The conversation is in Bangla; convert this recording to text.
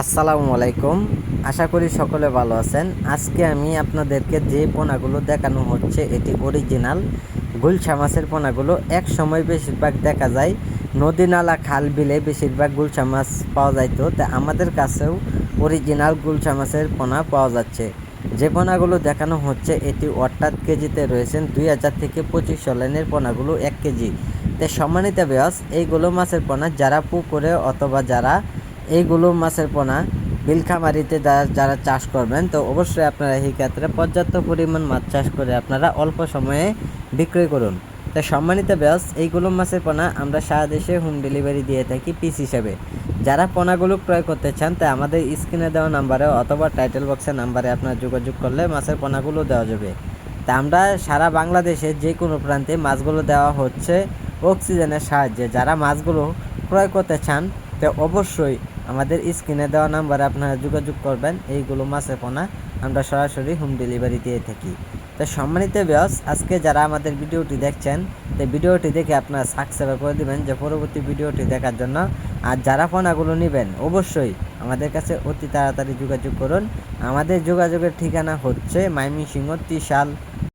আসসালামু আলাইকুম। আশা করি সকলে ভালো আছেন। আজকে আমি আপনাদেরকে যে পোনাগুলো দেখানো হচ্ছে, এটি অরিজিনাল গুলশা মাছের পোনাগুলো এক সময় বেশিরভাগ দেখা যায়। নদী নালা খাল বিলে বেশিরভাগ গুলশা মাছ পাওয়া যাইতো। তা আমাদের কাছেও অরিজিনাল গুলশা মাছের পোনা পাওয়া যাচ্ছে। যে পোনাগুলো দেখানো হচ্ছে, এটি অর্থাৎ কেজিতে রয়েছেন দুই হাজার থেকে পঁচিশশো লাইনের পোনাগুলো এক কেজি। তে সম্মানিত ব্যাস এইগুলো মাছের পোনা যারা পুকুরে অথবা যারা এইগুলো মাছের পোনা বিলখামারিতে যারা যারা চাষ করবেন, তো অবশ্যই আপনারা এই ক্ষেত্রে পর্যাপ্ত পরিমাণ মাছ চাষ করে আপনারা অল্প সময়ে বিক্রয় করুন। তো সম্মানিত ব্যাস এইগুলো মাছের পোনা আমরা সারা দেশে হোম ডেলিভারি দিয়ে থাকি পিস হিসাবে। যারা পোনাগুলো ক্রয় করতে চান, তা আমাদের স্ক্রিনে দেওয়া নাম্বারে অথবা টাইটেল বক্সের নাম্বারে আপনারা যোগাযোগ করলে মাছের পোনাগুলো দেওয়া যাবে। তা আমরা সারা বাংলাদেশে যে কোনো প্রান্তে মাছগুলো দেওয়া হচ্ছে অক্সিজেনের সাহায্যে। যারা মাছগুলো ক্রয় করতে চান, তো অবশ্যই আমাদের স্ক্রিনে দেওয়া নাম্বারে আপনারা যোগাযোগ করবেন। এইগুলো মাছের পোনা। আমরা সরাসরি হোম ডেলিভারি দিয়ে থাকি। তো সম্মানিত ব্যাস আজকে যারা আমাদের ভিডিওটি দেখছেন, তো ভিডিওটি দেখে আপনারা সাবস্ক্রাইব করে দিবেন যে পরবর্তী ভিডিওটি দেখার জন্য। আর যারা পোনাগুলো নেবেন, অবশ্যই আমাদের কাছে অতি তাড়াতাড়ি যোগাযোগ করুন। আমাদের যোগাযোগের ঠিকানা হচ্ছে মাইমি মাইমিসিংহ ত্রিশাল